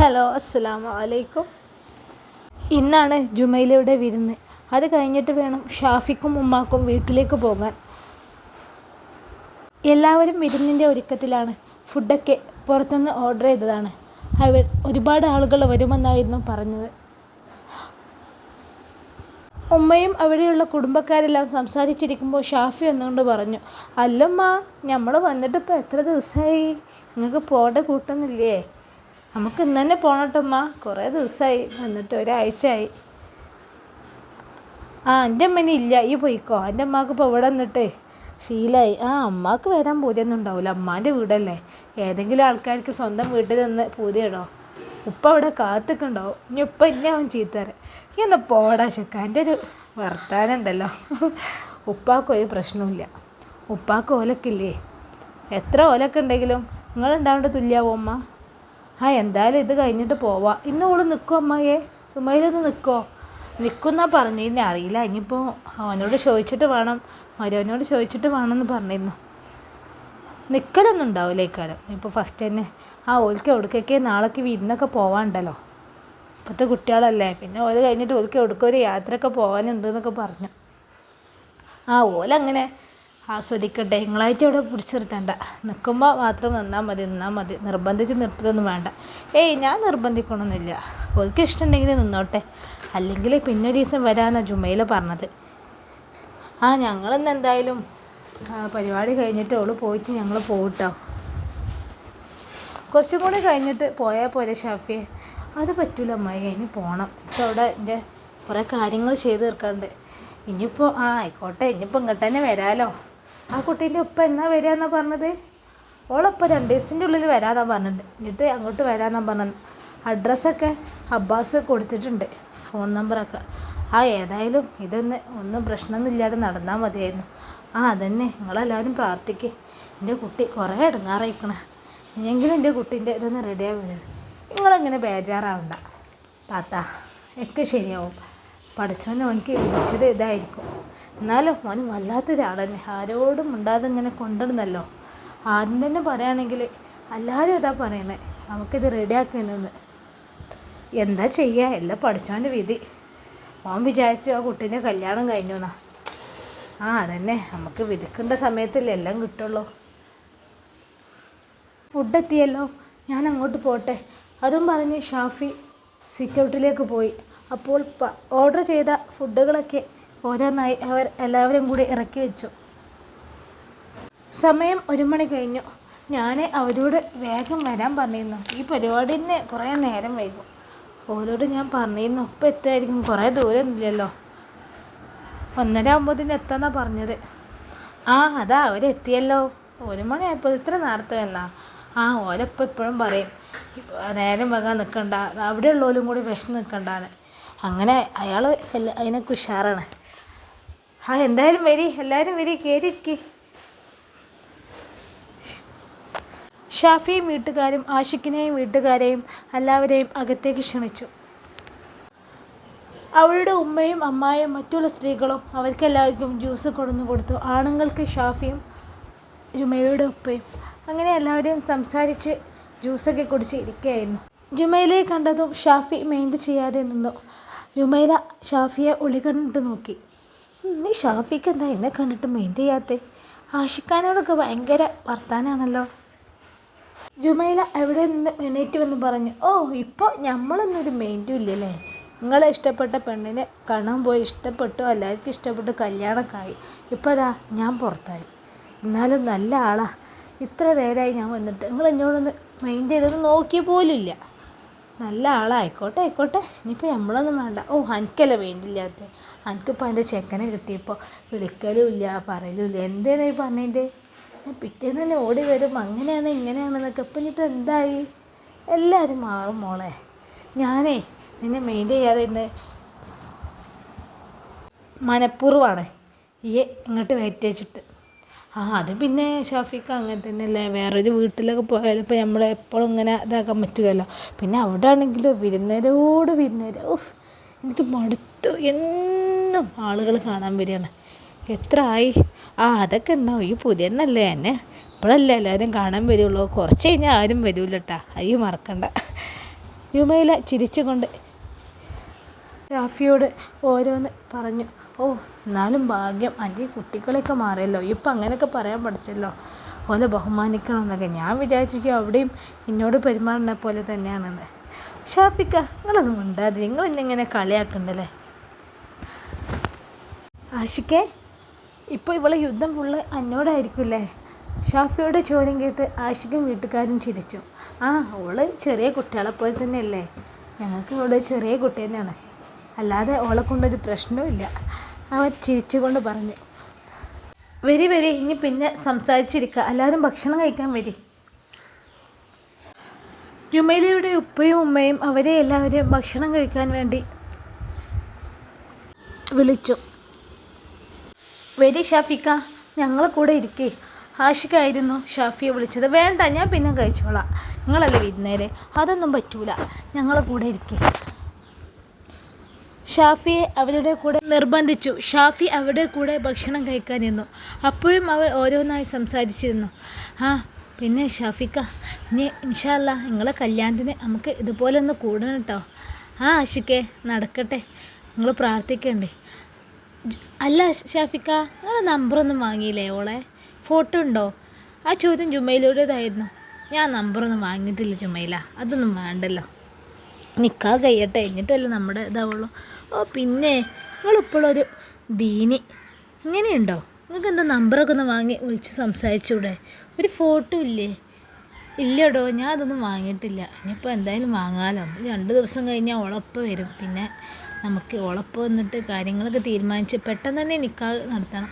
Hello അസ്സാം വലൈക്കും ഇന്നാണ് ജുമൈലയുടെ വിരുന്ന്. അത് കഴിഞ്ഞിട്ട് വേണം ഷാഫിക്കും ഉമ്മാക്കും വീട്ടിലേക്ക് പോകാൻ. എല്ലാവരും വിരുന്നിന്റെ ഒരുക്കത്തിലാണ്. ഫുഡൊക്കെ പുറത്തുനിന്ന് ഓർഡർ ചെയ്തതാണ്. അവർ ഒരുപാട് ആളുകൾ വരുമെന്നായിരുന്നു പറഞ്ഞത്. ഉമ്മയും അവിടെയുള്ള കുടുംബക്കാരെല്ലാം സംസാരിച്ചിരിക്കുമ്പോൾ ഷാഫി എന്നുകൊണ്ട് പറഞ്ഞു അല്ലമ്മ നമ്മൾ വന്നിട്ടിപ്പോൾ എത്ര ദിവസമായി നിങ്ങൾക്ക് പോകേണ്ട കൂട്ടൊന്നുമില്ലേ? നമുക്ക് ഇന്ന് തന്നെ പോകണട്ടമ്മ കുറേ ദിവസമായി വന്നിട്ട് ഒരാഴ്ചയായി. ആ എന്റെ അമ്മേനെ ഇല്ല ഈ പോയിക്കോ. എന്റെ അമ്മയ്ക്ക് ഇപ്പോൾ ഇവിടെ നിന്നിട്ടേ ശീലമായി ആ അമ്മയ്ക്ക് വരാൻ പൂതിയൊന്നും ഉണ്ടാവില്ല അമ്മാന്റെ വീടല്ലേ. ഏതെങ്കിലും ആൾക്കാർക്ക് സ്വന്തം വീട്ടിൽ നിന്ന് പൂതിയിടോ ഉപ്പ അവിടെ കാത്തിക്കുണ്ടാവും ഇനി ഉപ്പ ഇന്നെ അവൻ ചീത്തറ ഇനി ഒന്ന് പോടാ ചെക്ക. എന്റെ ഒരു വർത്താനം ഉണ്ടല്ലോ. ഉപ്പാക്ക് ഒരു പ്രശ്നമില്ല ഉപ്പാക്ക് ഓലക്കില്ലേ എത്ര ഓലക്കുണ്ടെങ്കിലും നിങ്ങളുണ്ടാവേണ്ട തുല്യാവോ അമ്മ ആ എന്തായാലും ഇത് കഴിഞ്ഞിട്ട് പോവാം. ഇന്ന് ഓൾ നിൽക്കും അമ്മയെ ഉമ്മയിലൊന്ന് നിൽക്കോ നിൽക്കുന്ന പറഞ്ഞിരുന്നേ അറിയില്ല. ഇനിയിപ്പോൾ അവനോട് ചോദിച്ചിട്ട് വേണം. മരുവനോട് ചോദിച്ചിട്ട് വേണമെന്ന് പറഞ്ഞിരുന്നു. നിൽക്കലൊന്നും ഉണ്ടാവില്ല ഇക്കാലം. ഇപ്പോൾ ഫസ്റ്റ് തന്നെ. ആ ഓൽക്ക് എവിടേക്കൊക്കെ നാളേക്ക് വിരുന്നൊക്കെ പോവാണ്ടല്ലോ? ഇപ്പോഴത്തെ കുട്ടികളല്ലേ. പിന്നെ ഓൽ കഴിഞ്ഞിട്ട് ഓൽക്ക് എവിടേക്കൊരു യാത്രയൊക്കെ പോകാനുണ്ട് എന്നൊക്കെ പറഞ്ഞു. ആ ഓലങ്ങനെ ആസ്വദിക്കട്ടെ. നിങ്ങളായിട്ട് അവിടെ പിടിച്ചു നിർത്തേണ്ട നിൽക്കുമ്പോൾ മാത്രം നിന്നാൽ മതി നിന്നാൽ മതി. നിർബന്ധിച്ച് നിർത്തതൊന്നും വേണ്ട. ഏയ് ഞാൻ നിർബന്ധിക്കണമെന്നില്ല ഓൾക്ക് ഇഷ്ടമുണ്ടെങ്കിൽ നിന്നോട്ടെ. അല്ലെങ്കിൽ പിന്നെ ഒരു ദിവസം വരാമെന്നാണ് ജുമയിൽ പറഞ്ഞത്. ആ ഞങ്ങളിന്ന് എന്തായാലും പരിപാടി കഴിഞ്ഞിട്ട് അവൾ പോയിട്ട് ഞങ്ങൾ പോകട്ടോ കുറച്ചും കൂടി കഴിഞ്ഞിട്ട് പോയാൽ പോലെ ഷാഫിയെ. അത് പറ്റൂല അമ്മായി ഇനി പോകണം ഇപ്പോൾ അവിടെ എന്റെ കുറേ കാര്യങ്ങൾ ചെയ്ത് തീർക്കാണ്ട് ഇനിയിപ്പോൾ ആ ആയിക്കോട്ടെ. ഇനിയിപ്പോൾ ഇങ്ങോട്ട് തന്നെ വരാലോ. ആ കുട്ടീന്റെ ഉപ്പ എന്നാ വരികയെന്നാ പറഞ്ഞത്? ഓളപ്പം രണ്ട് ദിവസത്തിന്റെ ഉള്ളിൽ വരാന്നാ പറഞ്ഞിട്ടുണ്ട് എന്നിട്ട് അങ്ങോട്ട് വരാമെന്നാ പറഞ്ഞത്. അഡ്രസ്സൊക്കെ അബ്ബാസ് കൊടുത്തിട്ടുണ്ട്. ഫോൺ നമ്പറൊക്കെ. ആ ഏതായാലും ഇതൊന്ന് ഒന്നും പ്രശ്നമൊന്നുമില്ലാതെ നടന്നാൽ മതിയായിരുന്നു. ആ അതന്നെ. നിങ്ങളെല്ലാവരും പ്രാർത്ഥിക്ക്. എന്റെ കുട്ടി കുറേ ഇടങ്ങാറായിക്കണേ. ഇനിയെങ്കിലും എന്റെ കുട്ടീന്റെ ഇതൊന്ന് വരുന്നത് നിങ്ങളങ്ങനെ ബേജാറാവണ്ട. താത്ത ഒക്കെ ശരിയാവും. പഠിച്ചോനെ എനിക്ക് വിളിച്ചത് ഇതായിരിക്കും. എന്നാലും മോന് വല്ലാത്തൊരാളെന്നെ ആരോടും മിണ്ടാതെ ഇങ്ങനെ കൊണ്ടിടുന്നല്ലോ. ആദ്യം തന്നെ പറയുകയാണെങ്കിൽ എല്ലാവരും ഇതാ പറയണേ. നമുക്കിത് റെഡിയാക്കുന്നെന്ന് എന്താ ചെയ്യുക എല്ലാം പഠിച്ചോന്റെ വിധി. മോൻ വിചാരിച്ചു ആ കുട്ടീന്റെ കല്യാണം കഴിഞ്ഞു എന്നാ ആ അതന്നെ. നമുക്ക് വിധിക്കേണ്ട സമയത്തല്ലേ എല്ലാം കിട്ടുള്ളൂ. ഫുഡ് എത്തിയല്ലോ. ഞാൻ അങ്ങോട്ട് പോട്ടെ. അതും പറഞ്ഞ് ഷാഫി സിറ്റ് ഔട്ടിലേക്ക് പോയി. അപ്പോൾ ഓർഡർ ചെയ്ത ഫുഡുകളൊക്കെ ഓരോന്നായി അവർ എല്ലാവരും കൂടി ഇറക്കി വെച്ചു. സമയം ഒരു മണി കഴിഞ്ഞു. ഞാൻ അവരോട് വേഗം വരാൻ പറഞ്ഞിരുന്നു. ഈ പരിപാടിന് കുറേ നേരം വൈകും. ഓരോട് ഞാൻ പറഞ്ഞിരുന്നു ഇപ്പം എത്തുമായിരിക്കും കുറേ ദൂരം ഇല്ലല്ലോ ഒന്നര ആകുമ്പോഴത്തേന് എത്താന്നാ പറഞ്ഞത്. ആ അതാ അവരെത്തിയല്ലോ ഒരു മണിയായപ്പോൾ ഇത്ര നേരത്തെ വന്നാ. ആ ഓലപ്പം എപ്പോഴും പറയും നേരം വെക്കാൻ നിൽക്കണ്ട അവിടെ ഉള്ളവരും കൂടി വിഷം നിൽക്കണ്ടാണ് അങ്ങനെ അയാൾ അതിനൊക്കെ ഉഷാറാണ്. ആ എന്തായാലും വരി എല്ലാവരും വരി കയറിയിരിക്കേ ഷാഫിയും വീട്ടുകാരും ആഷിഖിനെയും വീട്ടുകാരെയും എല്ലാവരെയും അകത്തേക്ക് ക്ഷണിച്ചു. അവളുടെ ഉമ്മയും അമ്മായും മറ്റുള്ള സ്ത്രീകളും അവർക്കെല്ലാവർക്കും ജ്യൂസ് കൊണ്ടുവന്ന് കൊടുത്തു. ആണുങ്ങൾക്ക് ഷാഫിയും ജുമൈലയുടെ ഉപ്പയും. അങ്ങനെ എല്ലാവരെയും സംസാരിച്ച് ജ്യൂസൊക്കെ കുടിച്ച് ഇരിക്കുകയായിരുന്നു. ജുമൈലയെ കണ്ടതും ഷാഫി മെയിന്റ് ചെയ്യാതെ നിന്നു. ജുമൈല ഷാഫിയെ ഒളികണ്ടിട്ട് നോക്കി. "ഉം, നീ ഷാഫിക്ക് എന്താ എന്നെ കണ്ടിട്ട് മൈൻഡ് ചെയ്യാത്തേ? ആഷിഖാനോടൊക്കെ ഭയങ്കര വർത്താനാണല്ലോ. ജുമൈല എവിടെ നിന്ന് എണീറ്റ് വന്ന് പറഞ്ഞു ഓ ഇപ്പോൾ നമ്മളൊന്നൊരു മെയിന്റും ഇല്ലല്ലേ? നിങ്ങളെ ഇഷ്ടപ്പെട്ട പെണ്ണിനെ കാണാൻ പോയി ഇഷ്ടപ്പെട്ടു എല്ലാവർക്കും ഇഷ്ടപ്പെട്ടു കല്യാണമൊക്കെ ഇപ്പോൾ അതാ ഞാൻ പുറത്തായി. എന്നാലും നല്ല ആളാ. ഇത്ര നേരമായി ഞാൻ വന്നിട്ട്. നിങ്ങൾ എന്നോടൊന്ന് മൈൻഡ് ചെയ്തൊന്ന് നോക്കിയ പോലും ഇല്ല. നല്ല ആളായിക്കോട്ടെ ആയിക്കോട്ടെ ഇനിയിപ്പോൾ നമ്മളൊന്നും വേണ്ട. ഓ എനിക്കല്ല വേണ്ടില്ലാത്ത എനിക്കിപ്പോൾ എന്റെ ചെക്കനെ കിട്ടിയപ്പോൾ വിളിക്കലും ഇല്ല പറയലും ഇല്ല എന്തേനാ ഈ പറഞ്ഞതിന്റെ ഞാൻ പിറ്റേന്ന് തന്നെ ഓടി വരും. അങ്ങനെയാണ് ഇങ്ങനെയാണെന്നൊക്കെ. ഇപ്പം എന്തായി? എല്ലാവരും മാറും മോളെ. ഞാനേ നിന്നെ മെയിൻ ചെയ്യാറുണ്ട്. മനഃപൂർവമാണ്. ഈ ഇങ്ങോട്ട് വെയിറ്റ് വെച്ചിട്ട്. ആ അത് പിന്നെ ഷാഫിക്ക് അങ്ങനെ തന്നെയല്ലേ. വേറൊരു വീട്ടിലൊക്കെ പോയാലും ഇപ്പോൾ നമ്മൾ എപ്പോഴും ഇങ്ങനെ ഇതാക്കാൻ പറ്റുമല്ലോ പിന്നെ അവിടെ ആണെങ്കിലോ വിരുന്നരോട് വിരുന്നേരോ. എനിക്ക് മടുത്തു. എന്നും ആളുകൾ കാണാൻ വരികയാണ്. എത്ര ആയി? ആ അതൊക്കെ ഉണ്ടാവും ഈ പുതിയ എണ്ണല്ലേ എന്നെ? ഇപ്പോഴല്ലേ എല്ലാവരും കാണാൻ വരുള്ളൂ. കുറച്ച് കഴിഞ്ഞാൽ ആരും വരില്ല കേട്ടാ അയ്യോ മറക്കണ്ട. ജുമയില ചിരിച്ചുകൊണ്ട് ഷാഫിയോട് ഓരോന്ന് പറഞ്ഞു. ഓ എന്നാലും ഭാഗ്യം. അന്റെ കുട്ടികളെയൊക്കെ മാറിയല്ലോ. ഇപ്പം അങ്ങനെയൊക്കെ പറയാൻ പഠിച്ചല്ലോ. ഓനെ ബഹുമാനിക്കണം എന്നൊക്കെ ഞാൻ വിചാരിച്ചിരിക്കും അവിടെയും എന്നോട് പെരുമാറുന്ന പോലെ തന്നെയാണെന്ന്. ഷാഫിക്ക നിങ്ങളൊന്നും ഉണ്ടാതെ നിങ്ങൾ എന്നെ ഇങ്ങനെ കളിയാക്കണ്ടല്ലേ? ആഷിക്കേ ഇപ്പോൾ ഇവളെ യുദ്ധം ഫുള്ള് എന്നോടായിരിക്കില്ലേ ഷാഫിയുടെ ചോദ്യം കേട്ട് ആഷിക്കും വീട്ടുകാരും ചിരിച്ചു. ആ ഓൾ ചെറിയ കുട്ടികളെ പോലെ തന്നെയല്ലേ? ഞങ്ങൾക്ക് ഇവിടെ ചെറിയ കുട്ടി തന്നെയാണ്. അല്ലാതെ ഓളെ കൊണ്ടൊരു പ്രശ്നവുമില്ല അവൻ ചിരിച്ചുകൊണ്ട് പറഞ്ഞു. വരി വരി ഇനി പിന്നെ സംസാരിച്ചിരിക്കുക എല്ലാവരും ഭക്ഷണം കഴിക്കാൻ വരി. ജുമൈലയുടെ ഉപ്പയും ഉമ്മയും അവരെ എല്ലാവരെയും ഭക്ഷണം കഴിക്കാൻ വേണ്ടി വിളിച്ചു. വരി ഷാഫിക്ക ഞങ്ങൾ കൂടെ ഇരിക്കേ. ആഷിക്കായിരുന്നു ഷാഫിയെ വിളിച്ചത്. വേണ്ട ഞാൻ പിന്നെ കഴിച്ചോളാം. നിങ്ങളല്ലേ വിരുന്നേരെ? അതൊന്നും പറ്റൂല. ഞങ്ങളെ കൂടെ ഇരിക്കേ. ഷാഫിയെ അവരുടെ കൂടെ നിർബന്ധിച്ചു. ഷാഫി അവരുടെ കൂടെ ഭക്ഷണം കഴിക്കാൻ നിന്നു അപ്പോഴും അവൾ ഓരോന്നായി സംസാരിച്ചിരുന്നു. ആ പിന്നെ ഷാഫിക്ക ഇനി ഇൻഷാല്ല നിങ്ങളെ കല്യാണത്തിന് നമുക്ക് ഇതുപോലെ ഒന്ന് കൂടണം കേട്ടോ. ആ ആഷിക്കേ നടക്കട്ടെ. നിങ്ങൾ പ്രാർത്ഥിക്കണ്ടേ? അല്ല ഷാഫിക്ക നിങ്ങളെ നമ്പറൊന്നും വാങ്ങിയില്ലേ ഓളെ? ഫോട്ടോ ഉണ്ടോ? ആ ചോദ്യം ജുമയിലൂടേതായിരുന്നു ഞാൻ നമ്പറൊന്നും വാങ്ങിയിട്ടില്ല ജുമയില അതൊന്നും വേണ്ടല്ലോ. നിൽക്കാൻ കഴിയട്ടെ എന്നിട്ടല്ലേ നമ്മുടെ ഇതാവുള്ളൂ. ഓ പിന്നെ നിങ്ങളിപ്പോഴൊരു ദീനി. ഇങ്ങനെയുണ്ടോ? നിങ്ങൾക്ക് എന്താ നമ്പറൊക്കെ ഒന്ന് വാങ്ങി വിളിച്ച് സംസാരിച്ചൂടെ? ഒരു ഫോട്ടോ ഇല്ലേ? ഇല്ലടോ ഞാൻ അതൊന്നും വാങ്ങിയിട്ടില്ല. ഇനിയിപ്പോൾ എന്തായാലും വാങ്ങാലോ. രണ്ട് ദിവസം കഴിഞ്ഞാൽ ഉളപ്പ് വരും. പിന്നെ നമുക്ക് ഉളപ്പ് വന്നിട്ട് കാര്യങ്ങളൊക്കെ തീരുമാനിച്ച് പെട്ടെന്ന് തന്നെ നിൽക്കാ നടത്തണം.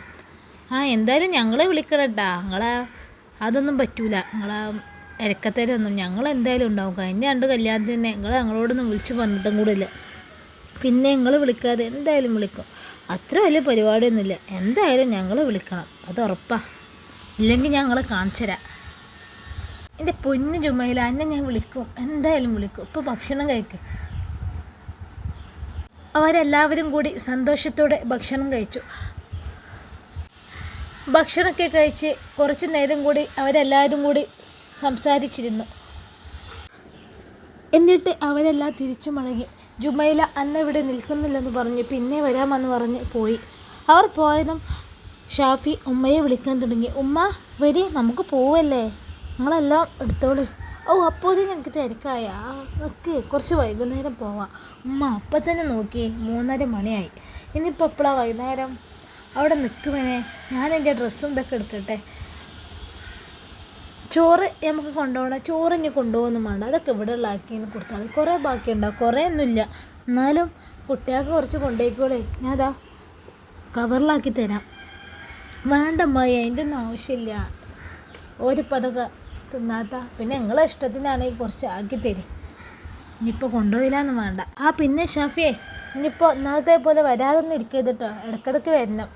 ആ എന്തായാലും ഞങ്ങളെ വിളിക്കണട്ടാ. നിങ്ങളെ അതൊന്നും പറ്റൂല. നിങ്ങളെ ഇരക്കത്തേരൊന്നും ഞങ്ങൾ എന്തായാലും ഉണ്ടാവും. കഴിഞ്ഞ രണ്ട് കല്യാണത്തിന് തന്നെ നിങ്ങൾ ഞങ്ങളോടൊന്നും വിളിച്ച് പറഞ്ഞിട്ടും കൂടെ ഇല്ല പിന്നെ നിങ്ങൾ വിളിക്കാതെ എന്തായാലും വിളിക്കും. അത്ര വലിയ പരിപാടിയൊന്നുമില്ല. എന്തായാലും ഞങ്ങൾ വിളിക്കണം. അത് ഉറപ്പാ. ഇല്ലെങ്കിൽ ഞങ്ങൾ കാണിച്ചു തരാം. എന്റെ പൊന്നു ചുമയില എന്നെ ഞാൻ വിളിക്കും. എന്തായാലും വിളിക്കും. ഇപ്പോൾ ഭക്ഷണം കഴിക്ക്. അവരെല്ലാവരും കൂടി സന്തോഷത്തോടെ ഭക്ഷണം കഴിച്ചു. ഭക്ഷണമൊക്കെ കഴിച്ച് കുറച്ച് നേരം കൂടി അവരെല്ലാവരും കൂടി സംസാരിച്ചിരുന്നു. എന്നിട്ട് അവരെല്ലാം തിരിച്ചു മടങ്ങി. ജുമൈല അന്ന് ഇവിടെ നിൽക്കുന്നില്ലെന്ന് പറഞ്ഞു. പിന്നെ വരാമെന്ന് പറഞ്ഞ് പോയി. അവർ പോയതും ഷാഫി ഉമ്മയെ വിളിക്കാൻ തുടങ്ങി. ഉമ്മ വരി നമുക്ക് പോവല്ലേ? നിങ്ങളെല്ലാം എടുത്തോളൂ. ഓ അപ്പോൾ എനിക്ക് തിരക്കായ? ഓക്കെ കുറച്ച് വൈകുന്നേരം പോവാം. ഉമ്മ അപ്പം തന്നെ നോക്കി മൂന്നര മണിയായി. ഇനിയിപ്പോൾ എപ്പോഴാണ് വൈകുന്നേരം? അവിടെ നിൽക്കുവനെ ഞാൻ എന്റെ ഡ്രസ്സും ഇതൊക്കെ എടുക്കട്ടെ ചോറ് നമുക്ക് കൊണ്ടുപോകണം. ചോറ് ഇനി കൊണ്ടുപോകുന്നു വേണ്ട. അതൊക്കെ ഇവിടെ ഉള്ള ഉള്ളാക്കിന്ന് കൊടുത്താൽ കുറേ ബാക്കിയുണ്ടാവും കുറേ ഒന്നുമില്ല. എന്നാലും കുട്ടികൾക്ക് കുറച്ച് കൊണ്ടുപോയിക്കോളേ. ഞാൻ അതാ കവറിലാക്കി തരാം. വേണ്ട അമ്മായി അതിന്റെ ഒന്നും ആവശ്യമില്ല. ഒരു അതൊക്കെ തിന്നാത്ത. പിന്നെ നിങ്ങളെ ഇഷ്ടത്തിനാണെങ്കിൽ കുറച്ച് ആക്കി തരും. ഇനിയിപ്പോൾ കൊണ്ടുപോയില്ലെന്ന് വേണ്ട. ആ പിന്നെ ഷാഫിയെ ഇനിയിപ്പോൾ ഇന്നാളത്തെ പോലെ വരാതൊന്നും ഇരിക്കരുത് കേട്ടോ വരണം.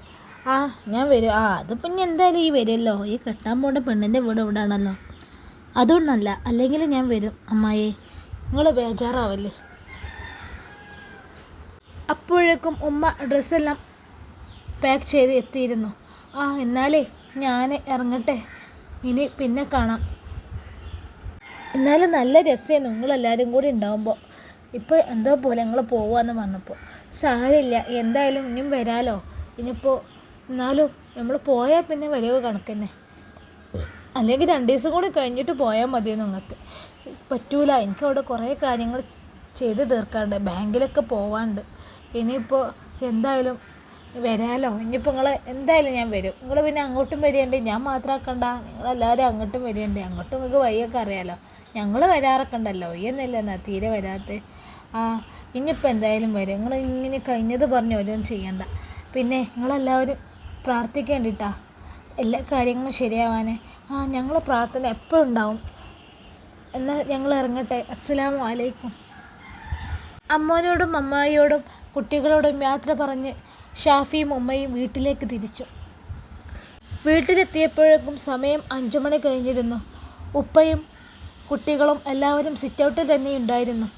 ആ ഞാൻ വരും. ആ അതിപ്പോൾ ഇനി എന്തായാലും ഈ വരുമല്ലോ. ഈ കെട്ടാൻ പോകേണ്ട പെണ്ണിന്റെ വീട് ഇവിടെ ആണല്ലോ അതുകൊണ്ടല്ല അല്ലെങ്കിൽ ഞാൻ വരും. അമ്മായി നിങ്ങൾ ബേജാറാവല്ലേ? അപ്പോഴേക്കും ഉമ്മ ഡ്രസ്സെല്ലാം പാക്ക് ചെയ്ത് എത്തിയിരുന്നു. ആ എന്നാലേ ഞാൻ ഇറങ്ങട്ടെ. ഇനി പിന്നെ കാണാം. എന്നാലും നല്ല രസമായിരുന്നു നിങ്ങളെല്ലാവരും കൂടി ഉണ്ടാകുമ്പോൾ ഇപ്പോൾ എന്തോ പോലെ നിങ്ങൾ പോവാന്ന് പറഞ്ഞപ്പോൾ സാരമില്ല എന്തായാലും ഇനിയും വരാലോ. ഇനിയിപ്പോൾ എന്നാലും നമ്മൾ പോയാൽ പിന്നെ വരവ് കണക്കന്നെ. അല്ലെങ്കിൽ രണ്ട് ദിവസം കൂടി കഴിഞ്ഞിട്ട് പോയാൽ മതി നിങ്ങൾക്ക്. പറ്റൂല എനിക്ക് അവിടെ കുറേ കാര്യങ്ങൾ ചെയ്ത് തീർക്കാണ്ട് ബാങ്കിലൊക്കെ പോവാണ്ട് ഇനിയിപ്പോൾ എന്തായാലും വരാലോ. ഇനിയിപ്പോൾ നിങ്ങൾ എന്തായാലും ഞാൻ വരും. നിങ്ങൾ പിന്നെ അങ്ങോട്ടും വരികയുണ്ട് ഞാൻ മാത്രമാക്കണ്ട നിങ്ങളെല്ലാവരും അങ്ങോട്ടും വരികയുണ്ട് അങ്ങോട്ടും നിങ്ങൾക്ക് വഴിയൊക്കെ അറിയാലോ. ഞങ്ങൾ വരാറൊക്കെ ഉണ്ടല്ലോ. ഈ എന്നല്ല എന്നാ തീരെ വരാത്ത. ആ ഇനിയിപ്പോൾ എന്തായാലും വരും. നിങ്ങൾ ഇങ്ങനെ കഴിഞ്ഞത് പറഞ്ഞ് ഓരോന്നും ചെയ്യണ്ട. പിന്നെ നിങ്ങളെല്ലാവരും പ്രാർത്ഥിക്കേണ്ടിട്ടാ. എല്ലാ കാര്യങ്ങളും ശരിയാവാൻ ആ ഞങ്ങൾ പ്രാർത്ഥന എപ്പോഴും ഉണ്ടാവും. എന്നാൽ ഞങ്ങൾ ഇറങ്ങട്ടെ. അസ്സലാമു അലൈക്കും. അമ്മോനോടും അമ്മായിയോടും കുട്ടികളോടും യാത്ര പറഞ്ഞ് ഷാഫിയും ഉമ്മയും വീട്ടിലേക്ക് തിരിച്ചു. വീട്ടിലെത്തിയപ്പോഴേക്കും സമയം അഞ്ചു മണി കഴിഞ്ഞിരുന്നു. ഉപ്പയും കുട്ടികളും എല്ലാവരും സിറ്റൗട്ടിൽ തന്നെ ഉണ്ടായിരുന്നു.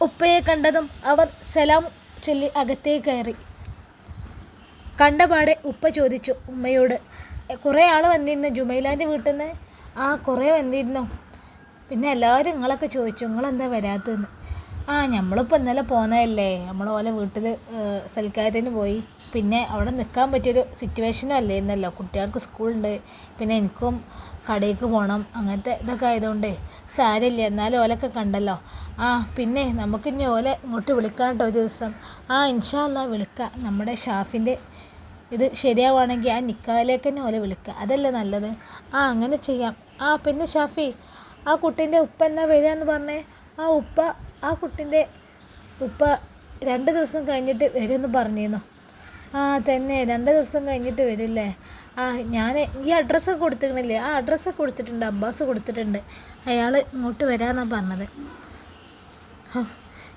ഉപ്പയെ കണ്ടതും അവർ സലാം ചൊല്ലി അകത്തേക്ക് കയറി. കണ്ടപാടെ ഉപ്പ ചോദിച്ചു ഉമ്മയോട് "എ, കുറേ ആൾ വന്നിരുന്നു ജുമൈലാന്റെ വീട്ടിൽ നിന്ന് ആ കുറേ വന്നിരുന്നു. പിന്നെ എല്ലാവരും നിങ്ങളൊക്കെ ചോദിച്ചു നിങ്ങളെന്താ വരാത്തതെന്ന് ആ നമ്മളിപ്പോൾ ഇന്നലെ പോന്നതല്ലേ. നമ്മൾ ഓലെ വീട്ടിൽ സൽക്കാരത്തിന് പോയി. പിന്നെ അവിടെ നിൽക്കാൻ പറ്റിയൊരു സിറ്റുവേഷനും അല്ലേ ഇന്നല്ലോ കുട്ടികൾക്ക് സ്കൂളുണ്ട്. പിന്നെ എനിക്കും കടയിലേക്ക് പോകണം അങ്ങനത്തെ ഇതൊക്കെ ആയതുകൊണ്ടേ സാരമില്ല. എന്നാലും ഓലൊക്കെ കണ്ടല്ലോ. ആ പിന്നെ നമുക്ക് ഇനി ഓലെ ഇങ്ങോട്ട് വിളിക്കാം കേട്ടോ ഒരു ദിവസം. ആ ഇൻഷാ ഇൻഷാല്ല വിളിക്കാം. നമ്മുടെ ഷാഫിന്റെ ഇത് ശരിയാവുകയാണെങ്കിൽ ആ നിക്കാലേക്ക് തന്നെ ഓലെ വിളിക്കുക അതല്ലേ നല്ലത്? ആ അങ്ങനെ ചെയ്യാം. ആ പിന്നെ ഷാഫി ആ കുട്ടീന്റെ ഉപ്പ എന്നാ വരിക എന്ന് പറഞ്ഞേ? ആ ഉപ്പ ആ കുട്ടീന്റെ ഉപ്പ രണ്ട് ദിവസം കഴിഞ്ഞിട്ട് വരുമെന്ന് പറഞ്ഞിരുന്നു. ആ തന്നെ. രണ്ട് ദിവസം കഴിഞ്ഞിട്ട് വരില്ലേ? ആ ഞാൻ ഈ അഡ്രസ്സൊക്കെ കൊടുത്തിരുന്നില്ലേ? ആ അഡ്രസ്സൊക്കെ കൊടുത്തിട്ടുണ്ട് അബ്ബാസ് കൊടുത്തിട്ടുണ്ട്. അയാൾ ഇങ്ങോട്ട് വരാമെന്നാണ് പറഞ്ഞത്.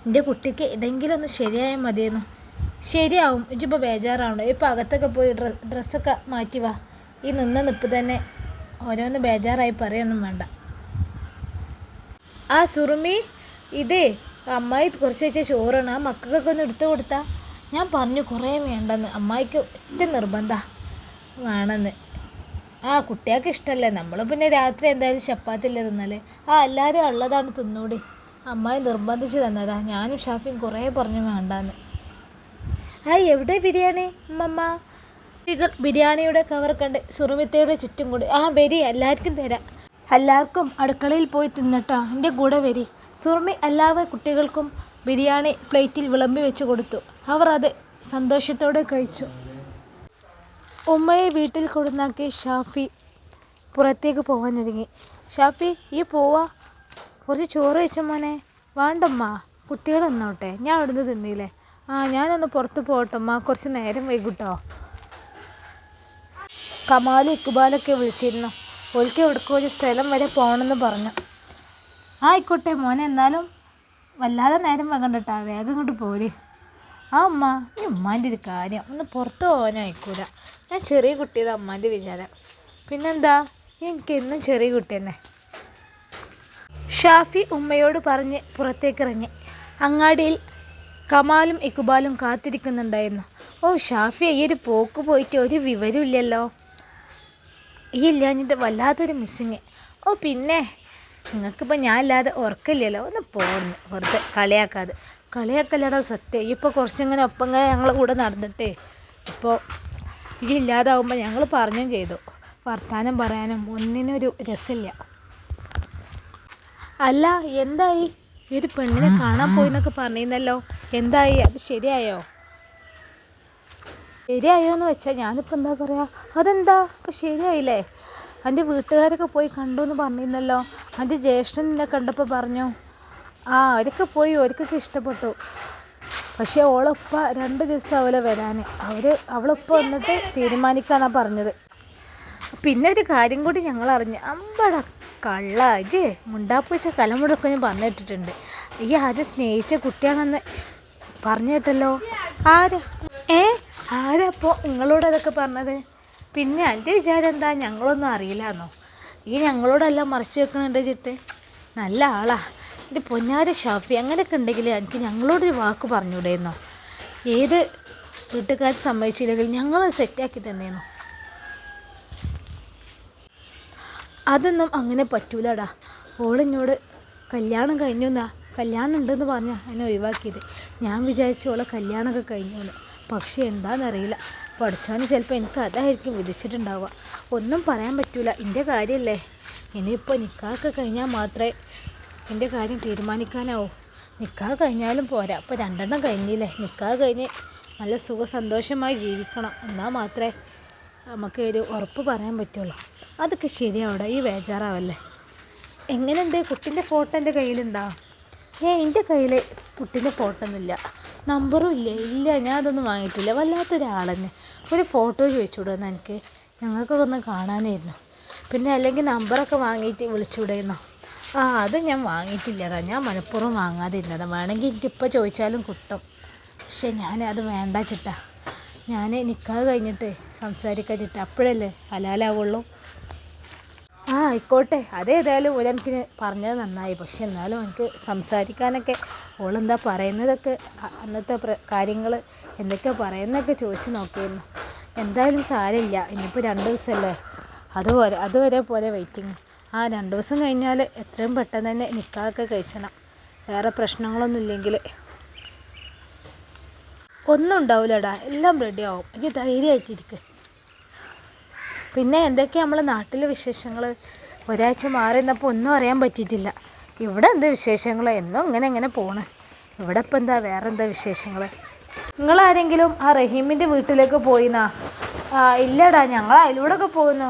എന്റെ കുട്ടിക്ക് ഇതെങ്കിലും ഒന്ന് ശരിയായാൽ മതിയെന്നു. ശരിയാവും ഇജിപ്പോൾ ബേജാറാവണം ഇപ്പം അകത്തൊക്കെ പോയി ഡ്ര ഡ്രസ്സൊക്കെ മാറ്റി വാ. ഈ നിന്ന നിപ്പ് തന്നെ ഓരോന്ന് ബേജാറായി പറയൊന്നും വേണ്ട. ആ സുറുമി ഇതേ അമ്മായി കുറച്ച് വെച്ച ചോറാണ്. ആ മക്കൾക്കൊക്കെ ഒന്ന് എടുത്തു കൊടുത്താൽ ഞാൻ പറഞ്ഞു കുറേ വേണ്ടെന്ന്. അമ്മായിക്ക് ഒറ്റ നിർബന്ധ. വേണമെന്ന് ആ കുട്ടികൾക്ക് ഇഷ്ടമല്ലേ നമ്മൾ പിന്നെ രാത്രി എന്തായാലും ചപ്പാത്തില്ലേ തിന്നൽ? ആ എല്ലാവരും ഉള്ളതാണ് തിന്നൂടി. അമ്മായി നിർബന്ധിച്ച് തന്നതാ. ഞാനും ഷാഫിയും കുറേ പറഞ്ഞു വേണ്ടാന്ന്. ആ എവിടെ ബിരിയാണി അമ്മമ്മ ബിരിയാണിയുടെ കവർ കണ്ട് സുറുമിത്തയുടെ ചുറ്റും കൂടി. ആ വരി എല്ലാവർക്കും തരാം. എല്ലാവർക്കും അടുക്കളയിൽ പോയി തിന്നട്ടോ. എന്റെ കൂടെ വരി. സുറുമി എല്ലാ കുട്ടികൾക്കും ബിരിയാണി പ്ലേറ്റിൽ വിളമ്പി വെച്ച് കൊടുത്തു. അവർ അത് സന്തോഷത്തോടെ കഴിച്ചു. ഉമ്മയെ വീട്ടിൽ കൊടുന്നാക്കി ഷാഫി പുറത്തേക്ക് പോകാനൊരുങ്ങി ഷാഫി ഈ പോവാ കുറച്ച് ചോറ് വെച്ച മോനെ. വേണ്ടമ്മ. കുട്ടികൾ നിന്നോട്ടെ ഞാൻ അവിടുന്ന് തിന്നില്ലേ ആ ഞാനൊന്ന് പുറത്ത് പോകട്ടമ്മ കുറച്ച് നേരം വൈകിട്ടോ. കമാലും ഇക്ബാലൊക്കെ വിളിച്ചിരുന്നു. ഓൽക്ക് എവിടേക്കോ ഒരു സ്ഥലം വരെ പോകണമെന്ന് പറഞ്ഞു. ആയിക്കോട്ടെ മോനെ. എന്നാലും വല്ലാതെ നേരം വെക്കണ്ടട്ടാ വേഗം ഇങ്ങോട്ട് പോര്. ആ അമ്മ ഈ ഉമ്മാന്റെ ഒരു കാര്യം. ഒന്ന് പുറത്ത് പോകാനായിക്കൂല ഞാൻ ചെറിയ കുട്ടിയത് അമ്മാന്റെ വിചാരം. പിന്നെന്താ? എനിക്ക് എന്നും ചെറിയ കുട്ടി തന്നെ. ഷാഫി ഉമ്മയോട് പറഞ്ഞ് പുറത്തേക്കിറങ്ങി. അങ്ങാടിയിൽ കമാലും ഇക്ബാലും കാത്തിരിക്കുന്നുണ്ടായിരുന്നു. ഓ ഷാഫി ഈ ഒരു പോക്ക് പോയിട്ട് ഒരു വിവരമില്ലല്ലോ. ഈ ഇല്ലാഞ്ഞിട്ട് വല്ലാത്തൊരു മിസ്സിങ് ഓ പിന്നെ? നിങ്ങൾക്കിപ്പോൾ ഞാനില്ലാതെ ഉറക്കില്ലല്ലോ. ഒന്ന് പോകുന്നു വെറുതെ കളിയാക്കാതെ. കളിയാക്കല്ലടാ സത്യം. ഇപ്പോൾ കുറച്ചിങ്ങനെ ഒപ്പം ഞങ്ങളെ കൂടെ നടന്നിട്ടേ ഇപ്പോൾ ഈ ഇല്ലാതാവുമ്പോൾ ഞങ്ങൾ പറഞ്ഞും ചെയ്തു. വർത്താനം പറയാനും ഒന്നിനൊരു രസമില്ല. അല്ല എന്തായി? ഈ ഒരു പെണ്ണിനെ കാണാൻ പോയിന്നൊക്കെ പറഞ്ഞിരുന്നല്ലോ. എന്തായി? അത് ശരിയായോ? ശരിയായോ എന്ന് വെച്ചാൽ ഞാനിപ്പോൾ എന്താ പറയുക അതെന്താ? ഇപ്പം ശരിയായില്ലേ? എന്റെ വീട്ടുകാരൊക്കെ പോയി കണ്ടു എന്ന് പറഞ്ഞിരുന്നല്ലോ. എന്റെ ജ്യേഷ്ഠൻ കണ്ടപ്പോൾ പറഞ്ഞു. ആ ഒരുക്ക് പോയി അവർക്കൊക്കെ ഇഷ്ടപ്പെട്ടു. പക്ഷേ ഓളൊപ്പ രണ്ട് ദിവസം അവളെ വരാൻ അവർ അവളിപ്പോൾ വന്നിട്ട് തീരുമാനിക്കാന്നാണ് പറഞ്ഞത്. പിന്നെ ഒരു കാര്യം കൂടി ഞങ്ങൾ അറിഞ്ഞു അമ്പട കള്ള അജേ മുണ്ടാപ്പൂച്ച കലമുടക്കം ഞാൻ പറഞ്ഞിട്ടിട്ടുണ്ട്. ഈ ആദ്യം സ്നേഹിച്ച കുട്ടിയാണെന്ന് പറഞ്ഞു കേട്ടല്ലോ? ആരാ? ഏ? ആരപ്പോൾ നിങ്ങളോട് അതൊക്കെ പറഞ്ഞത്? പിന്നെ എന്റെ വിചാരം എന്താ? ഞങ്ങളൊന്നും അറിയില്ല എന്നോ ഈ ഞങ്ങളോടെല്ലാം മറച്ചു വെക്കണുണ്ട് ചിട്ട് നല്ല ആളാ. എന്റെ പൊന്നാര ഷാഫി അങ്ങനെയൊക്കെ ഉണ്ടെങ്കിൽ എനിക്ക് ഞങ്ങളോടൊരു വാക്ക് പറഞ്ഞുകൂടെയെന്നോ ഏത് വീട്ടുകാർ സമ്മതിച്ചില്ലെങ്കിൽ ഞങ്ങൾ സെറ്റാക്കി തന്നേന്നു? അതൊന്നും അങ്ങനെ പറ്റൂലടാ. ഓളെന്നോട് കല്യാണം കഴിഞ്ഞു എന്നാ കല്യാണം ഉണ്ടെന്ന് പറഞ്ഞാൽ എന്നെ ഒഴിവാക്കിയത്. ഞാൻ വിചാരിച്ചു ഓളെ കല്യാണമൊക്കെ കഴിഞ്ഞു എന്ന് പക്ഷേ എന്താണെന്നറിയില്ല പഠിച്ചവന് ചിലപ്പോൾ എനിക്ക് അതായിരിക്കും വിധിച്ചിട്ടുണ്ടാവുക. ഒന്നും പറയാൻ പറ്റൂല. എന്റെ കാര്യമല്ലേ ഇനിയിപ്പോൾ നിക്കാഹൊക്കെ കഴിഞ്ഞാൽ മാത്രമേ എന്റെ കാര്യം തീരുമാനിക്കാനാവും? നിൽക്കാതെ കഴിഞ്ഞാലും പോരാ. അപ്പോൾ രണ്ടെണ്ണം കഴിഞ്ഞില്ലേ? നിൽക്കാതെ കഴിഞ്ഞ് നല്ല സുഖ സന്തോഷമായി ജീവിക്കണം. എന്നാൽ മാത്രമേ നമുക്ക് ഒരു ഉറപ്പ് പറയാൻ പറ്റുള്ളൂ. അതൊക്കെ ശരിയാവിടെ. ഈ ബേജാറാവല്ലേ? എങ്ങനെയുണ്ട്? കുട്ടീന്റെ ഫോട്ടോ എന്റെ കയ്യിലുണ്ടോ? ഏ എന്റെ കയ്യിൽ കുട്ടീന്റെ ഫോട്ടോ ഒന്നുമില്ല നമ്പറും ഇല്ല. ഇല്ല ഞാൻ അതൊന്നും വാങ്ങിയിട്ടില്ല. വല്ലാത്തൊരാൾ തന്നെ ഒരു ഫോട്ടോ ചോദിച്ചുവിടുമെന്ന് എനിക്ക്? ഞങ്ങൾക്കൊക്കെ ഒന്ന് കാണാനായിരുന്നു. പിന്നെ അല്ലെങ്കിൽ നമ്പറൊക്കെ വാങ്ങിയിട്ട് വിളിച്ചുവിടായിരുന്നോ ആ അത് ഞാൻ വാങ്ങിയിട്ടില്ലടാ. ഞാൻ മനഃപൂർവം വാങ്ങാതിരുന്നതാ. വേണമെങ്കിൽ എനിക്കിപ്പോൾ ചോദിച്ചാലും കിട്ടും. പക്ഷെ ഞാൻ അത് വേണ്ട ചിട്ടാ. ഞാൻ നിൽക്കാതെ കഴിഞ്ഞിട്ട് സംസാരിക്കാൻ ചിട്ട. അപ്പോഴല്ലേ ഹലാലാവുള്ളൂ. ആ ആയിക്കോട്ടെ. അതേതായാലും ഒരെനിക്ക് പറഞ്ഞത് നന്നായി. പക്ഷെ എന്നാലും എനിക്ക് സംസാരിക്കാനൊക്കെ ഓളെന്താ പറയുന്നതൊക്കെ അന്നത്തെ കാര്യങ്ങൾ എന്തൊക്കെയാണ് പറയുന്നതൊക്കെ ചോദിച്ച് നോക്കിയിരുന്നു. എന്തായാലും സാരമില്ല. ഇനിയിപ്പോൾ രണ്ട് ദിവസമല്ലേ അതുപോലെ അതുവരെ പോലെ വെയിറ്റിംഗ് ആ രണ്ട് ദിവസം കഴിഞ്ഞാൽ എത്രയും പെട്ടെന്ന് തന്നെ നിൽക്കാതൊക്കെ കഴിച്ചണം. വേറെ പ്രശ്നങ്ങളൊന്നും ഇല്ലെങ്കിൽ ഒന്നും ഉണ്ടാവില്ലടാ. എല്ലാം റെഡി ആവും. എനിക്ക് ധൈര്യമായിട്ടിരിക്കുക പിന്നെ എന്തൊക്കെയാണ് നമ്മളെ നാട്ടിലെ വിശേഷങ്ങൾ ഒരാഴ്ച മാറി ഒന്നും അറിയാൻ പറ്റിയിട്ടില്ല. ഇവിടെ എന്ത് വിശേഷങ്ങൾ എന്നും ഇങ്ങനെ ഇങ്ങനെ പോണ്. ഇവിടെ ഇപ്പം എന്താ? വേറെ എന്താ വിശേഷങ്ങൾ നിങ്ങളാരെങ്കിലും ആ റഹീമിന്റെ വീട്ടിലേക്ക് പോയിന്നാ? ഇല്ലടാ. ഞങ്ങൾ അതിലൂടെയൊക്കെ പോകുന്നു.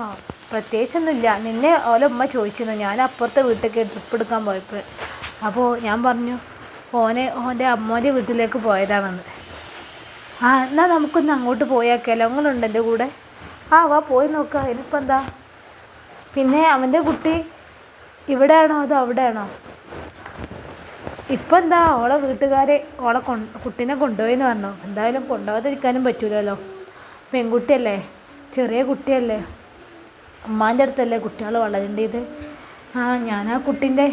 പ്രത്യേകിച്ചൊന്നുമില്ല. നിന്നെ ഓല ഉമ്മ ചോദിച്ചിരുന്നു. ഞാൻ അപ്പുറത്തെ വീട്ടിലേക്ക് ട്രിപ്പ് എടുക്കാൻ പോയപ്പോൾ അപ്പോൾ ഞാൻ പറഞ്ഞു ഓനെ ഓന്റെ അമ്മോന്റെ വീട്ടിലേക്ക് പോയതാണെന്ന്. ആ എന്നാൽ നമുക്കൊന്ന് അങ്ങോട്ട് പോയാക്കിയാലോ നിങ്ങളുണ്ട് എന്റെ കൂടെ? ആ വാ പോയി നോക്കാം. അതിനിപ്പോൾ എന്താ? പിന്നെ അവന്റെ കുട്ടി ഇവിടെയാണോ അതോ അവിടെയാണോ? ഇപ്പം എന്താ? ഓളെ വീട്ടുകാരെ ഓളെ കൊ കുട്ടീനെ കൊണ്ടുപോയെന്ന് പറഞ്ഞു. എന്തായാലും കൊണ്ടുപോകാതിരിക്കാനും പറ്റൂലല്ലോ. പെൺകുട്ടിയല്ലേ? ചെറിയ കുട്ടിയല്ലേ? ഉമ്മാന്റെ അടുത്തല്ലേ കുട്ടികൾ വളരേണ്ടത്? ആ ഞാൻ ആ കുട്ടീന്റെ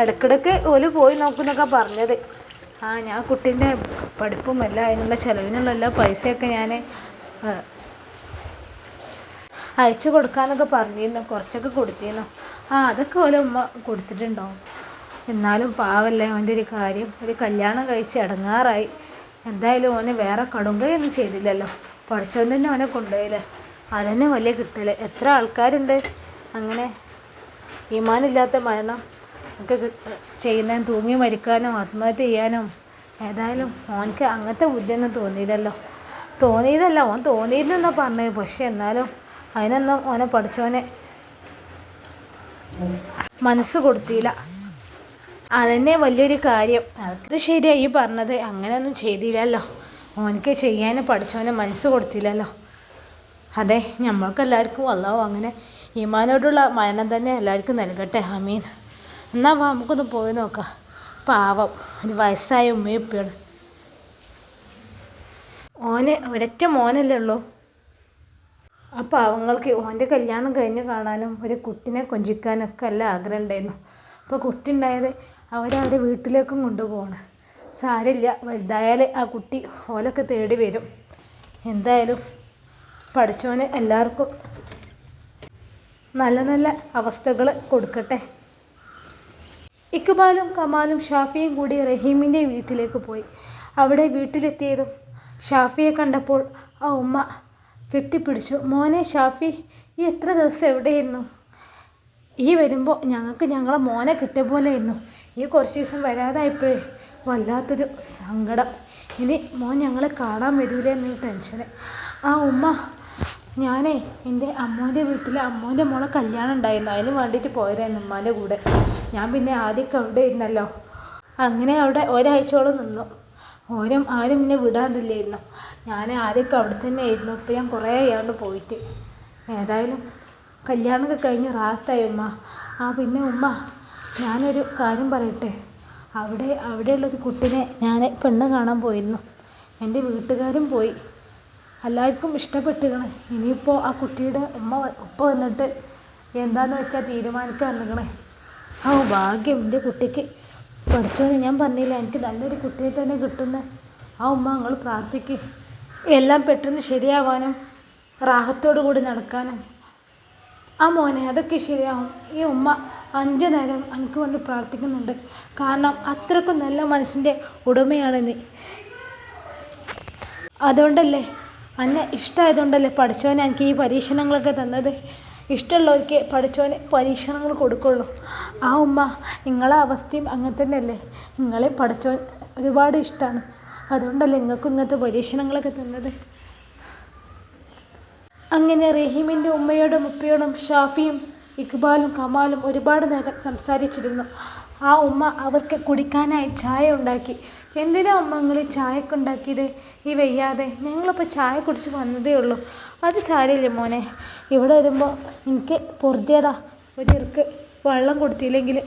ഇടക്കിടക്ക് ഓൽ പോയി നോക്കുന്നൊക്കെ പറഞ്ഞത്. ആ ഞാൻ കുട്ടീന്റെ പഠിപ്പും എല്ലാം അതിനുള്ള ചിലവിനുള്ള എല്ലാ പൈസയൊക്കെ ഞാൻ അയച്ചു കൊടുക്കാന്നൊക്കെ പറഞ്ഞിരുന്നു. കുറച്ചൊക്കെ കൊടുത്തിരുന്നു. ആ അതൊക്കെ ഓലെ ഉമ്മ കൊടുത്തിട്ടുണ്ടാവും എന്നാലും പാവല്ലേ അവന്റെ ഒരു കാര്യം. ഒരു കല്യാണം കഴിച്ച് ഇടങ്ങാറായി. എന്തായാലും ഓന് വേറെ കടുങ്കയൊന്നും ചെയ്തില്ലല്ലോ. പഠിച്ചവൻ തന്നെ അവനെ കൊണ്ടുപോയില്ലേ? അതന്നെ വലിയ കിട്ടൽ. എത്ര ആൾക്കാരുണ്ട്? അങ്ങനെ ഈമാനില്ലാത്ത മരണം ഒക്കെ ചെയ്യുന്നതിന് തൂങ്ങി മരിക്കാനും ആത്മഹത്യ ചെയ്യാനും ഏതായാലും ഓനക്ക് അങ്ങനത്തെ ബുദ്ധിയൊന്നും തോന്നിയില്ലല്ലോ. തോന്നിയതല്ല ഓൻ തോന്നിയിരുന്നെന്നാ പറഞ്ഞത്. പക്ഷെ എന്നാലും അതിനൊന്നും ഓനെ പഠിച്ചവനെ മനസ്സ് കൊടുത്തില്ല. അതന്നെ വലിയൊരു കാര്യം. അത് ശരിയായി പറഞ്ഞത്. അങ്ങനെയൊന്നും ചെയ്തില്ലല്ലോ. ഓനക്ക് ചെയ്യാൻ പഠിച്ചവനെ മനസ്സ് കൊടുത്തില്ലല്ലോ. അതെ നമ്മൾക്ക് എല്ലാവർക്കും അല്ലാവോ അങ്ങനെ ഈമാനോടുള്ള മരണം തന്നെ എല്ലാവർക്കും നൽകട്ടെ അമീൻ എന്നാൽ വാ നമുക്കൊന്ന് പോയി നോക്കാം. പാവം ഒരു വയസ്സായ ഉമ്മയും ഉപ്പയാണ് ഓനെ ഒരൊറ്റ മോനല്ലേ ഉള്ളൂ. ആ പാവങ്ങൾക്ക് ഓന്റെ കല്യാണം കഴിഞ്ഞ് കാണാനും ഒരു കുട്ടിനെ കൊഞ്ചിക്കാനൊക്കെ നല്ല ആഗ്രഹം ഉണ്ടായിരുന്നു. അപ്പോൾ കുട്ടി ഉണ്ടായത് അവരവരുടെ വീട്ടിലേക്കും കൊണ്ടുപോകണം സാരില്ല വലുതായാൽ ആ കുട്ടി ഓലൊക്കെ തേടി വരും. എന്തായാലും പഠിച്ചവന് എല്ലാവർക്കും നല്ല നല്ല അവസ്ഥകൾ കൊടുക്കട്ടെ. ഇക്ബാലും കമാലും ഷാഫിയും കൂടി റഹീമിന്റെ വീട്ടിലേക്ക് പോയി. അവിടെ വീട്ടിലെത്തിയതും ഷാഫിയെ കണ്ടപ്പോൾ ആ ഉമ്മ കെട്ടിപ്പിടിച്ചു മോനെ ഷാഫി ഈ എത്ര ദിവസം എവിടെയായിരുന്നു ഈ വരുമ്പോൾ ഞങ്ങൾക്ക് ഞങ്ങളെ മോനെ കിട്ടിയ പോലെ ആയിരുന്നു ഈ കുറച്ച് ദിവസം വരാതായപ്പോഴേ വല്ലാത്തൊരു സങ്കടം. ഇനി മോൻ ഞങ്ങളെ കാണാൻ വരൂലേ എന്നൊരു ടെൻഷന്. ആ ഉമ്മ ഞാനേ എന്റെ അമ്മൂന്റെ വീട്ടിൽ അമ്മൂന്റെ മോളെ കല്യാണം ഉണ്ടായിരുന്നു. അതിന് വേണ്ടിയിട്ട് പോയതായിരുന്നു ഉമ്മാന്റെ കൂടെ. ഞാൻ പിന്നെ ആദ്യമൊക്കെ അവിടെ ഇരുന്നല്ലോ. അങ്ങനെ അവിടെ ഒരാഴ്ചയോളം നിന്നു. ഓരും ആരും എന്നെ വിടാതില്ലായിരുന്നു. ഞാൻ ആദ്യമൊക്കെ അവിടെ തന്നെ ആയിരുന്നു. ഇപ്പം ഞാൻ കുറേ ആയാണ്ട് പോയിട്ട്. ഏതായാലും കല്യാണമൊക്കെ കഴിഞ്ഞ് റാത്തായി ഉമ്മ. ആ പിന്നെ ഉമ്മ ഞാനൊരു കാര്യം പറയട്ടെ? അവിടെ അവിടെയുള്ളൊരു കുട്ടിനെ ഞാൻ പെണ്ണ് കാണാൻ പോയിരുന്നു. എന്റെ വീട്ടുകാരും പോയി. എല്ലാവർക്കും ഇഷ്ടപ്പെട്ടിരിക്കണം. ഇനിയിപ്പോൾ ആ കുട്ടിയുടെ ഉമ്മ ഉപ്പ വന്നിട്ട് എന്താന്ന് വെച്ചാൽ തീരുമാനിക്കാൻ ഇറങ്ങണേ ആ ഭാഗ്യം എന്റെ കുട്ടിക്ക്. പഠിച്ചോന്ന് ഞാൻ പറഞ്ഞില്ല എനിക്ക് നല്ലൊരു കുട്ടിയെ തന്നെ കിട്ടുന്നത് ആ ഉമ്മ നിങ്ങൾ പ്രാർത്ഥിക്ക്. എല്ലാം പെട്ടെന്ന് ശരിയാവാനും റാഹത്തോടു കൂടി നടക്കാനും. ആ മോനെ അതൊക്കെ ശരിയാവും. ഈ ഉമ്മ അഞ്ചു നേരം എനിക്ക് വേണ്ടി പ്രാർത്ഥിക്കുന്നുണ്ട്. കാരണം അത്രക്കും നല്ല മനസ്സിന്റെ ഉടമയാണ് നീ അതുകൊണ്ടല്ലേ അന്നെ ഇഷ്ടമായതുകൊണ്ടല്ലേ പഠിച്ചവനെ എനിക്ക് ഈ പരീക്ഷണങ്ങളൊക്കെ തന്നത്? ഇഷ്ടമുള്ളവർക്ക് പഠിച്ചവന് പരീക്ഷണങ്ങൾ കൊടുക്കുള്ളൂ. ആ ഉമ്മ നിങ്ങളെ അവസ്ഥയും അങ്ങനെ തന്നെയല്ലേ? നിങ്ങളെ പഠിച്ചവൻ ഒരുപാട് ഇഷ്ടമാണ് അതുകൊണ്ടല്ലേ നിങ്ങൾക്കും ഇങ്ങനത്തെ പരീക്ഷണങ്ങളൊക്കെ തന്നത്? അങ്ങനെ റഹീമിന്റെ ഉമ്മയോടും ഉപ്പയോടും ഷാഫിയും ഇക്ബാലും കമാലും ഒരുപാട് നേരം സംസാരിച്ചിരുന്നു. ആ ഉമ്മ അവർക്ക് കുടിക്കാനായി ചായ ഉണ്ടാക്കി. എന്തിനാ ഉമ്മ നിങ്ങൾ ഈ ചായയൊക്കെ ഉണ്ടാക്കിയത് ഈ വയ്യാതെ. ഞങ്ങളിപ്പോൾ ചായ കുടിച്ച് വന്നതേ ഉള്ളൂ. അത് സാരമില്ല മോനെ. ഇവിടെ വരുമ്പോൾ എനിക്ക് പൊറുതിയടാ. ഒരു ഇറുക്ക് വെള്ളം കൊടുത്തില്ലെങ്കിൽ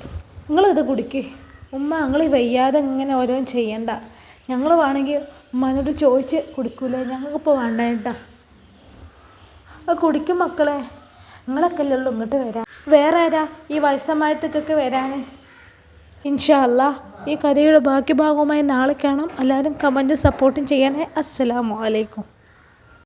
നിങ്ങളിത് കുടിക്ക്. ഉമ്മ നിങ്ങൾ ഈ വയ്യാതെ ഇങ്ങനെ ഓരോന്നും ചെയ്യണ്ട. ഞങ്ങൾ വേണമെങ്കിൽ ഉമ്മനോട് ചോദിച്ച് കുടിക്കൂലേ. ഞങ്ങൾക്കിപ്പോൾ വേണ്ട കേട്ടാ കുടിക്കും മക്കളെ. നിങ്ങളൊക്കെ ഉള്ളൂ ഇങ്ങോട്ട് വരാൻ. വേറെ ആരാ ഈ വയസ്സമായത്തേക്കൊക്കെ വരാൻ ഇൻഷാ ഈ കഥയുടെ ബാക്കി ഭാഗവുമായി നാളെ കാണാം. എല്ലാവരും കമന്റും സപ്പോർട്ടും ചെയ്യണേ. അസ്സലാമു അലൈക്കും.